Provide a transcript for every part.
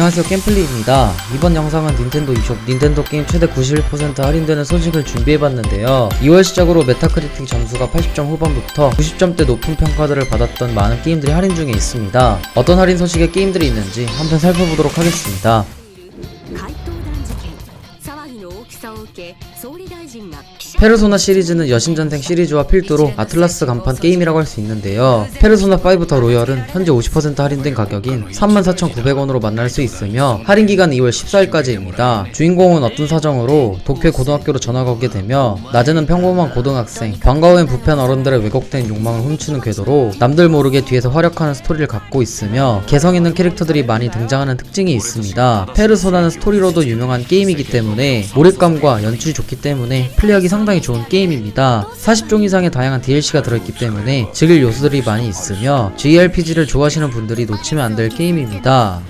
안녕하세요 겜플리입니다. 이번 영상은 닌텐도 이숍 닌텐도 게임 최대 91% 할인되는 소식을 준비해봤는데요. 2월 시작으로 메타크리틱 점수가 80점 후반부터 90점대 높은 평가들을 받았던 많은 게임들이 할인 중에 있습니다. 어떤 할인 소식의 게임들이 있는지 한번 살펴보도록 하겠습니다. 페르소나 시리즈는 여신전생 시리즈와 필두로 아틀라스 간판 게임이라고 할 수 있는데요. 페르소나 5부터 로열은 현재 50% 할인된 가격인 34,900원으로 만날 수 있으며 할인 기간 2월 14일까지입니다. 주인공은 어떤 사정으로 도쿄 고등학교로 전학 오게 되며 낮에는 평범한 고등학생, 방과 후엔 부패한 어른들의 왜곡된 욕망을 훔치는 궤도로 남들 모르게 뒤에서 활약하는 스토리를 갖고 있으며 개성 있는 캐릭터들이 많이 등장하는 특징이 있습니다. 페르소나는 스토리로도 유명한 게임이기 때문에 몰입 감과 연출이 좋기 때문에 플레이하기 상당히 좋은 게임입니다. 40종 이상의 다양한 DLC가 들어있기 때문에 즐길 요소들이 많이 있으며 JRPG를 좋아하시는 분들이 놓치면 안 될 게임입니다.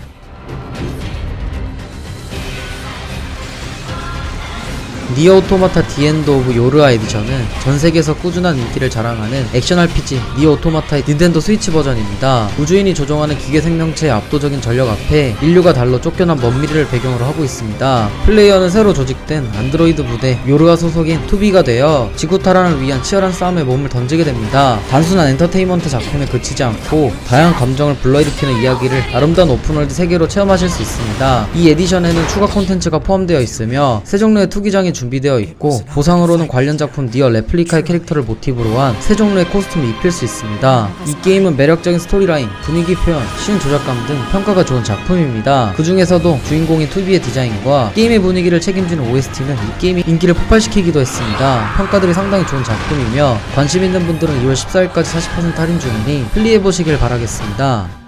니어 오토마타 디엔드 오브 요르아 에디션은 전 세계에서 꾸준한 인기를 자랑하는 액션 RPG 니어 오토마타의 닌텐도 스위치 버전입니다. 우주인이 조종하는 기계 생명체의 압도적인 전력 앞에 인류가 달로 쫓겨난 먼 미래를 배경으로 하고 있습니다. 플레이어는 새로 조직된 안드로이드 부대 요르아 소속인 투비가 되어 지구 탈환을 위한 치열한 싸움에 몸을 던지게 됩니다. 단순한 엔터테인먼트 작품에 그치지 않고 다양한 감정을 불러일으키는 이야기를 아름다운 오픈월드 세계로 체험하실 수 있습니다. 이 에디션에는 추가 콘텐츠가 포함되어 있으며 세 종류의 투기장이 준비 되어 있고 보상으로는 관련 작품 니어 레플리카의 캐릭터를 모티브로 한 세 종류의 코스튬을 입힐 수 있습니다. 이 게임은 매력적인 스토리라인, 분위기 표현, 쉬운 조작감 등 평가가 좋은 작품입니다. 그 중에서도 주인공인 투비의 디자인과 게임의 분위기를 책임지는 OST는 이 게임이 인기를 폭발시키기도 했습니다. 평가들이 상당히 좋은 작품이며 관심 있는 분들은 2월 14일까지 40% 할인 중이니 플레이해보시길 바라겠습니다.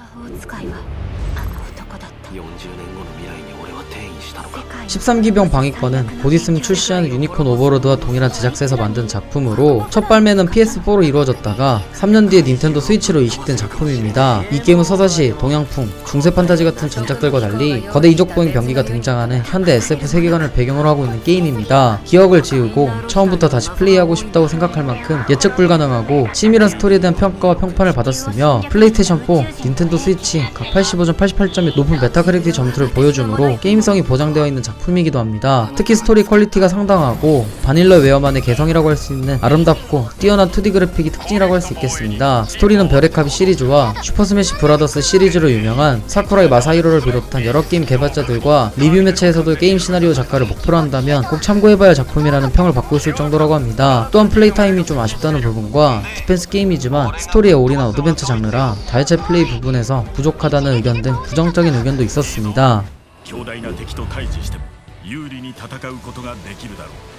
13기병 방위권은 곧 있으면 출시하는 유니콘 오버로드와 동일한 제작사에서 만든 작품으로 첫 발매는 PS4로 이루어졌다가 3년 뒤에 닌텐도 스위치로 이식된 작품입니다. 이 게임은 서사시, 동양풍, 중세 판타지 같은 전작들과 달리 거대 이족보행 병기가 등장하는 현대 SF 세계관을 배경으로 하고 있는 게임입니다. 기억을 지우고 처음부터 다시 플레이하고 싶다고 생각할 만큼 예측 불가능하고 치밀한 스토리에 대한 평가와 평판을 받았으며 플레이스테이션 4, 닌텐도 스위치 각 85점, 88점의 높은 메타크리틱 점수를 보여주므로 게임성이 보장되어 있는 작품 이기도 합니다. 특히 스토리 퀄리티가 상당하고 바닐러 웨어만의 개성이라고 할 수 있는 아름답고 뛰어난 2D 그래픽이 특징이라고 할 수 있겠습니다. 스토리는 별의 카비 시리즈와 슈퍼 스매시 브라더스 시리즈로 유명한 사쿠라이 마사히로를 비롯한 여러 게임 개발자들과 리뷰 매체에서도 게임 시나리오 작가를 목표로 한다면 꼭 참고해봐야 할 작품이라는 평을 받고 있을 정도라고 합니다. 또한 플레이 타임이 좀 아쉽다는 부분과 디펜스 게임이지만 스토리에 올인한 어드벤처 장르라 다이체 플레이 부분에서 부족하다는 의견 등 부정적인 의견도 있었습니다. 強大な敵と対峙しても 有利に戦うことができるだろう。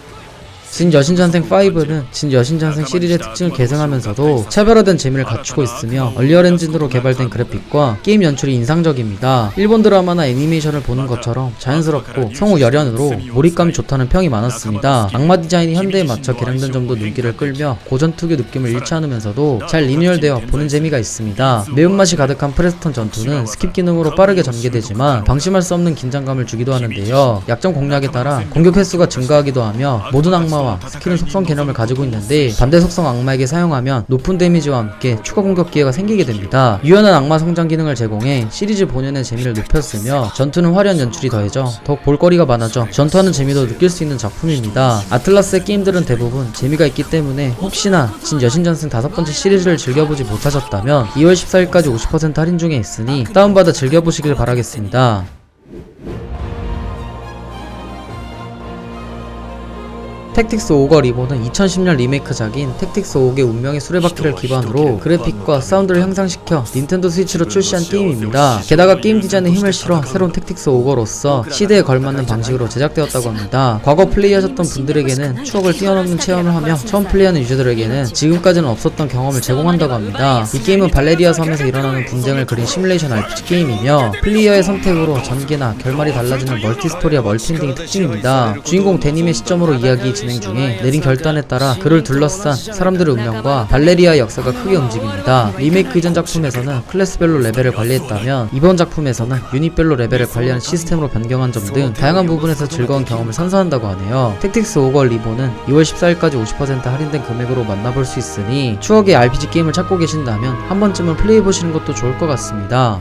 진 여신전생 5는 진 여신전생 시리즈의 특징을 계승하면서도 차별화된 재미를 갖추고 있으며 얼리얼 엔진으로 개발된 그래픽과 게임 연출이 인상적입니다. 일본 드라마나 애니메이션을 보는 것처럼 자연스럽고 성우 열연으로 몰입감이 좋다는 평이 많았습니다. 악마 디자인이 현대에 맞춰 개량된 점도 눈길을 끌며 고전 특유 느낌을 잃지 않으면서도 잘 리뉴얼되어 보는 재미가 있습니다. 매운맛이 가득한 프레스턴 전투는 스킵 기능으로 빠르게 전개되지만 방심할 수 없는 긴장감을 주기도 하는데요. 약점 공략에 따라 공격 횟수가 증가하기도 하며 모든 악마 와 스킬은 속성 개념을 가지고 있는데 반대 속성 악마에게 사용하면 높은 데미지와 함께 추가 공격 기회가 생기게 됩니다. 유연한 악마 성장 기능을 제공해 시리즈 본연의 재미를 높였으며 전투는 화려한 연출이 더해져 더욱 볼거리가 많아져 전투하는 재미도 느낄 수 있는 작품입니다. 아틀라스의 게임들은 대부분 재미가 있기 때문에 혹시나 진 여신전승 다섯 번째 시리즈를 즐겨보지 못하셨다면 2월 14일까지 50% 할인 중에 있으니 다운받아 즐겨보시길 바라겠습니다. 택틱스 5거 리본은 2010년 리메이크작인 택틱스 5의 운명의 수레바퀴를 기반으로 그래픽과 사운드를 향상시켜 닌텐도 스위치로 출시한 게임입니다. 게다가 게임 디자인에 힘을 실어 새로운 택틱스 5거로서 시대에 걸맞는 방식으로 제작되었다고 합니다. 과거 플레이하셨던 분들에게는 추억을 뛰어넘는 체험을 하며 처음 플레이하는 유저들에게는 지금까지는 없었던 경험을 제공한다고 합니다. 이 게임은 발레리아 섬에서 일어나는 분쟁을 그린 시뮬레이션 RPG 게임이며 플레이어의 선택으로 전개나 결말이 달라지는 멀티 스토리와 멀티엔딩이 특징입니다. 주인공 데님의 시점으로 이야기 진행 중에 내린 결단에 따라 그를 둘러싼 사람들의 운명과 발레리아의 역사가 크게 움직입니다. 리메이크 이전 작품에서는 클래스별로 레벨을 관리했다면 이번 작품에서는 유닛별로 레벨을 관리하는 시스템으로 변경한 점 등 다양한 부분에서 즐거운 경험을 선사한다고 하네요. 택틱스 5걸 리본은 2월 14일까지 50% 할인된 금액으로 만나볼 수 있으니 추억의 RPG 게임을 찾고 계신다면 한 번쯤은 플레이해보시는 것도 좋을 것 같습니다.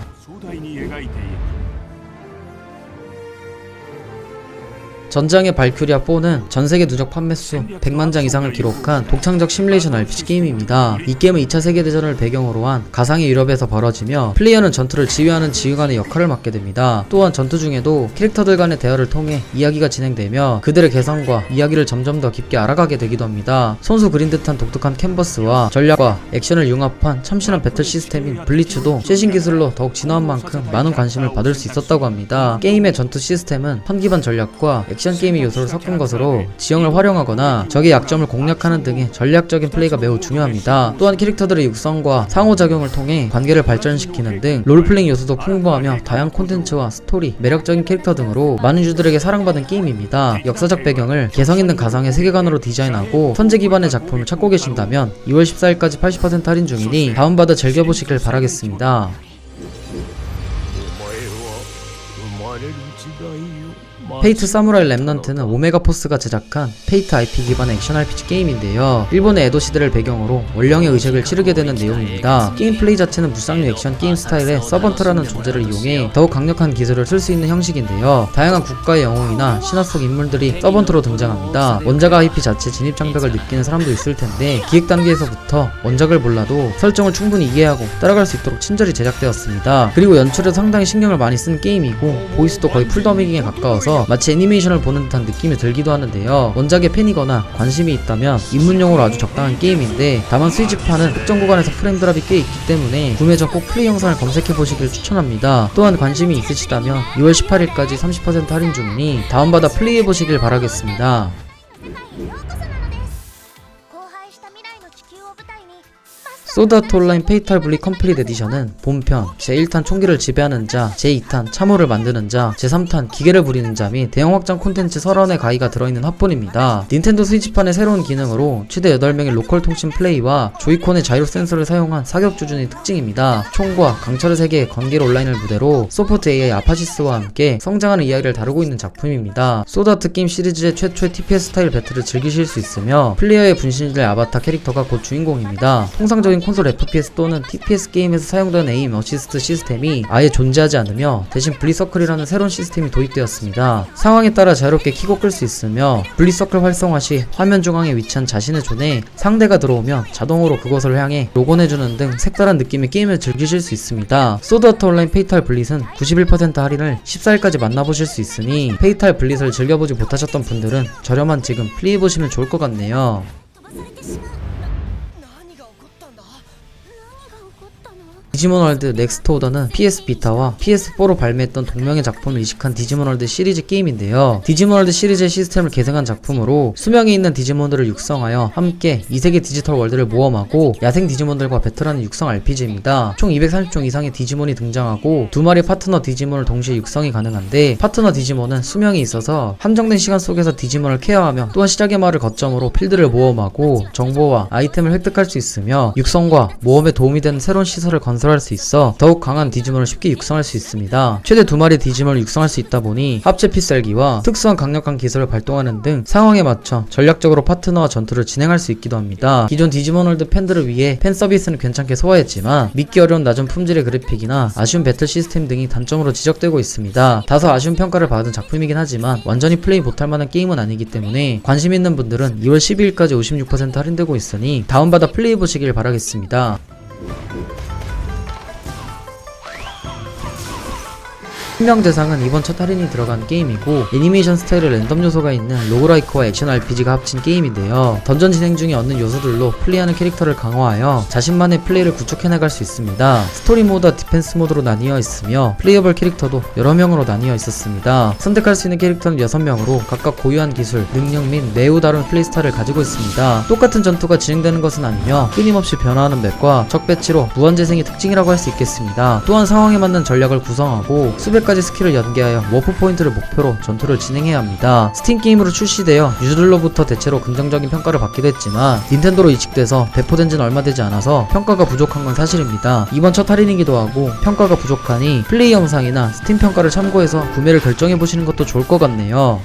전장의 발큐리아 4는 전세계 누적 판매수 100만 장 이상을 기록한 독창적 시뮬레이션 RPG 게임입니다. 이 게임은 2차 세계대전을 배경으로 한 가상의 유럽에서 벌어지며 플레이어는 전투를 지휘하는 지휘관의 역할을 맡게 됩니다. 또한 전투 중에도 캐릭터들 간의 대화를 통해 이야기가 진행되며 그들의 개성과 이야기를 점점 더 깊게 알아가게 되기도 합니다. 손수 그린 듯한 독특한 캔버스와 전략과 액션을 융합한 참신한 배틀 시스템인 블리츠도 최신 기술로 더욱 진화한 만큼 많은 관심을 받을 수 있었다고 합니다. 게임의 전투 시스템은 턴 기반 전략과 액션 게임의 요소를 섞은 것으로 지형을 활용하거나 적의 약점을 공략하는 등의 전략적인 플레이가 매우 중요합니다. 또한 캐릭터들의 육성과 상호작용을 통해 관계를 발전시키는 등 롤플레잉 요소도 풍부하며 다양한 콘텐츠와 스토리, 매력적인 캐릭터 등으로 많은 유들에게 사랑받은 게임입니다. 역사적 배경을 개성 있는 가상의 세계관으로 디자인하고 선제 기반의 작품을 찾고 계신다면 2월 14일까지 80% 할인 중이니 다운받아 즐겨보시길 바라겠습니다. 페이트 사무라이 랩넌트는 오메가 포스가 제작한 페이트 IP 기반의 액션 RPG 게임인데요. 일본의 에도 시대를 배경으로 원령의 의식을 치르게 되는 내용입니다. 게임 플레이 자체는 무쌍류 액션 게임 스타일의 서번트라는 존재를 이용해 더욱 강력한 기술을 쓸 수 있는 형식인데요. 다양한 국가의 영웅이나 신화 속 인물들이 서번트로 등장합니다. 원작 IP 자체 진입 장벽을 느끼는 사람도 있을 텐데 기획 단계에서부터 원작을 몰라도 설정을 충분히 이해하고 따라갈 수 있도록 친절히 제작되었습니다. 그리고 연출에 상당히 신경을 많이 쓴 게임이고 보이스도 거의 풀더미깅에 가까워서 마치 애니메이션을 보는 듯한 느낌이 들기도 하는데요. 원작의 팬이거나 관심이 있다면 입문용으로 아주 적당한 게임인데 다만 스위치판은 특정 구간에서 프레임 드랍이 꽤 있기 때문에 구매 전 꼭 플레이 영상을 검색해 보시길 추천합니다. 또한 관심이 있으시다면 2월 18일까지 30% 할인 중이니 다운받아 플레이해 보시길 바라겠습니다. 소드아트 온라인 페이탈 블리 컴플릿 에디션은 본편, 제1탄 총기를 지배하는 자, 제2탄 참호를 만드는 자, 제3탄 기계를 부리는 자 및 대형 확장 콘텐츠 30원의 가이가 들어있는 합본입니다. 닌텐도 스위치판의 새로운 기능으로 최대 8명의 로컬 통신 플레이와 조이콘의 자이로 센서를 사용한 사격 조준이 특징입니다. 총과 강철의 세계의 관계를 온라인을 무대로 소포트 AI 아파시스와 함께 성장하는 이야기를 다루고 있는 작품입니다. 소드아트 게임 시리즈의 최초의 TPS 스타일 배틀을 즐기실 수 있으며 플레이어의 분신될 아바타 캐릭터가 곧 주인공입니다. 통상적인 콘솔 FPS 또는 TPS 게임에서 사용되는 에임 어시스트 시스템이 아예 존재하지 않으며 대신 블리서클이라는 새로운 시스템이 도입되었습니다. 상황에 따라 자유롭게 키고 끌 수 있으며 블리서클 활성화 시 화면 중앙에 위치한 자신의 존에 상대가 들어오면 자동으로 그것을 향해 로건해주는 등 색다른 느낌의 게임을 즐기실 수 있습니다. 소드아트 온라인 페이탈 블릿은 91% 할인을 14일까지 만나보실 수 있으니 페이탈 블릿을 즐겨보지 못하셨던 분들은 저렴한 지금 플레이해보시면 좋을 것 같네요. 디지몬 월드 넥스트 오더는 PS 비타와 PS4로 발매했던 동명의 작품을 이식한 디지몬 월드 시리즈 게임인데요. 디지몬 월드 시리즈의 시스템을 계승한 작품으로 수명이 있는 디지몬들을 육성하여 함께 이세계 디지털 월드를 모험하고 야생 디지몬들과 배틀하는 육성 RPG입니다. 총 230종 이상의 디지몬이 등장하고 두 마리 파트너 디지몬을 동시에 육성이 가능한데 파트너 디지몬은 수명이 있어서 한정된 시간 속에서 디지몬을 케어하며 또한 시작의 마을을 거점으로 필드를 모험하고 정보와 아이템을 획득할 수 있으며 육성과 모험에 도움이 되는 새로운 시설을 건설 할 수 있어 더욱 강한 디지몬을 쉽게 육성할 수 있습니다. 최대 두 마리 디지몬을 육성할 수 있다 보니 합체 필살기와 특수한 강력한 기술을 발동하는 등 상황에 맞춰 전략적으로 파트너와 전투를 진행할 수 있기도 합니다. 기존 디지몬월드 팬들을 위해 팬 서비스는 괜찮게 소화했지만 믿기 어려운 낮은 품질의 그래픽이나 아쉬운 배틀 시스템 등이 단점으로 지적되고 있습니다. 다소 아쉬운 평가를 받은 작품이긴 하지만 완전히 플레이 못할 만한 게임은 아니기 때문에 관심 있는 분들은 2월 12일까지 56% 할인되고 있으니 다운받아 플레이해 보시길 바라겠습니다. 생명대상은 이번 첫 할인이 들어간 게임이고 애니메이션 스타일의 랜덤 요소가 있는 로그라이크와 액션 RPG가 합친 게임인데요. 던전 진행 중에 얻는 요소들로 플레이하는 캐릭터를 강화하여 자신만의 플레이를 구축해나갈 수 있습니다. 스토리 모드와 디펜스 모드로 나뉘어 있으며 플레이어블 캐릭터도 여러 명으로 나뉘어 있었습니다. 선택할 수 있는 캐릭터는 6명으로 각각 고유한 기술, 능력 및 매우 다른 플레이 스타일을 가지고 있습니다. 똑같은 전투가 진행되는 것은 아니며 끊임없이 변화하는 맵과 적 배치로 무한재생이 특징이라고 할 수 있겠습니다. 또한 상황에 맞는 전략을 구성하고 수백 가지 스킬을 연계하여 워프 포인트를 목표로 전투를 진행해야 합니다. 스팀 게임으로 출시되어 유저들로부터 대체로 긍정적인 평가를 받기도 했지만 닌텐도로 이식돼서 배포된 지는 얼마 되지 않아서 평가가 부족한 건 사실입니다. 이번 첫 할인이기도 하고 평가가 부족하니 플레이 영상이나 스팀 평가를 참고해서 구매를 결정해 보시는 것도 좋을 것 같네요.